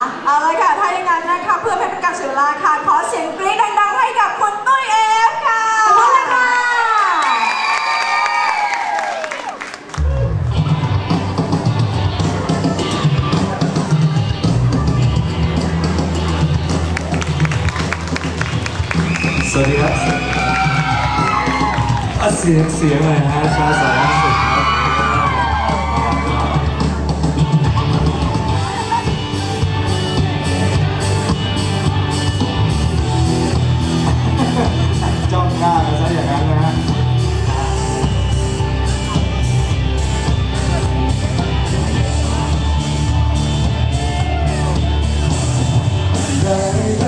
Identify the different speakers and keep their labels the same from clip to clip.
Speaker 1: เอาเลยค่ะ ถ้าอย่างนั้นนะคะ เพื่อไม่เป็นการเสียเวลาค่ะ ขอเสียงกรี๊ดดังๆ ให้กับคุณตุ้ยเอฟค่ะขอบคุณเลยค่ะ
Speaker 2: สวัสดีครับอะเสียงเสียงหน่อยนะฮะชาสาธ ใ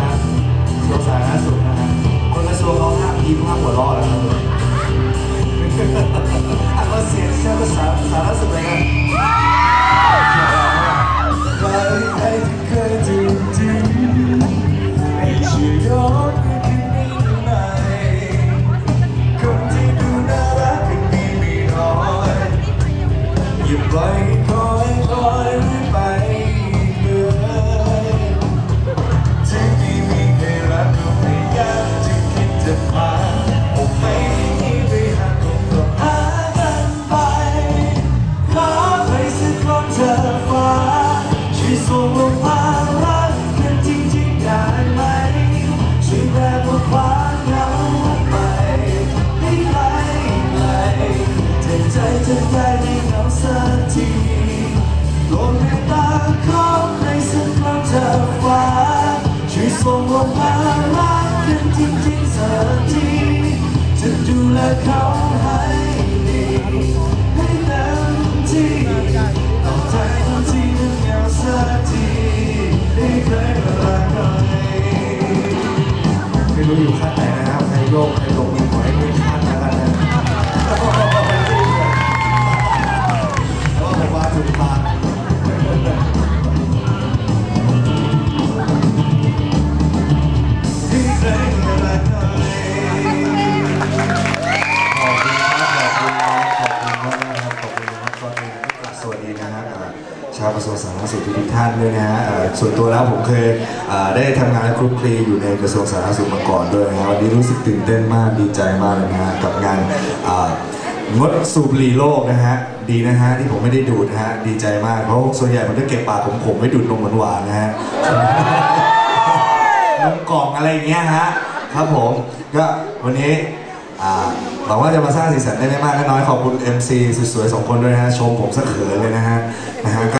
Speaker 2: นกระทรวงว่าฮะกระทรวงสาธารณสุขนะฮะคนกระทรวงเขาห้ามยิ้มห้ามหัวเราะแล้วครับอะก็เสียงเชื่อภาษาสาธารณสุขเลยกันใครใครที่เคยถึงถึงให้ช่ ส่งลงมารักกันจริงๆสักทีจะดูแลเขาให้ดี ไม่รู้อยู่ขั้นะครับใครโยกใครลงมือขอใชาวกระทรวงสาธารณสุขทุกท่านด้วยนะฮะส่วนตัวแล้วผมเคยได้ทำงานคลุกคลีอยู่ในกระทรวงสาธารณสุขมาก่อนด้วยนะวันนี้รู้สึกตื่นเต้นมากดีใจมากเลยนะฮะกับงานงดสูบบุหรี่โลกนะฮะดีนะฮะที่ผมไม่ได้ดูดนะฮะดีใจมากเพราะส่วนใหญ่ผมันก็เก็บปากผมผมไม่ดูดนมหวานๆนะฮะนมกล่องอะไรอย่างเงี้ยฮะครับผมก็วันนี้หวังว่าจะมาสร้างสีสันได้ไม่มากก็น้อยขอบคุณ MC สวยๆสองคนด้วยนะฮะชมผมสักเขินเลยนะฮะนะฮะ